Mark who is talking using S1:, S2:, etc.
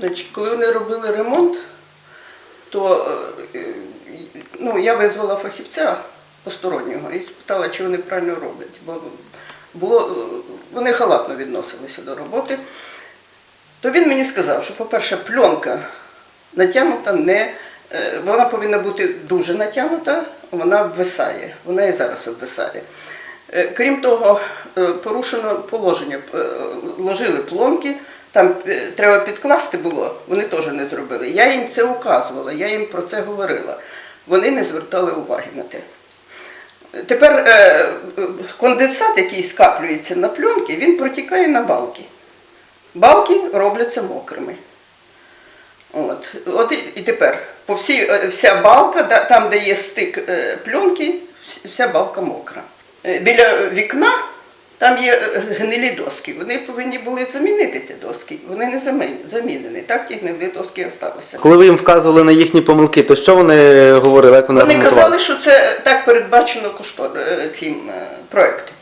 S1: Значить, коли вони робили ремонт, то е, ну, я визвала фахівця постороннього і спитала, чи вони правильно роблять. Бо було, е, вони халатно відносилися до роботи. То він мені сказав, що, по-перше, пленка натягнута не. е, Вона повинна бути дуже натягнута, вона обвисає, вона і зараз обвисає. Крім того, порушено положення, ложили плонки, там е, треба підкласти було, вони теж не зробили. Я їм це указувала, я їм про це говорила. Вони не звертали уваги на те. Тепер е, конденсат, який скаплюється на пленки, він протікає на балки. Балки робляться мокрими. От, От і, тепер по всій, е, вся балка, там, де є стик пленки, вся балка мокра. Біля вікна там є е, гнилі доски. Вони повинні були замінити ті доски. Вони не замін- замінені. Так ті гнилі доски залишилися.
S2: Коли ви їм вказували на їхні помилки, то що вони говорили, як вони
S1: Вони казали, що це так передбачено коштор е, цим е, проектом.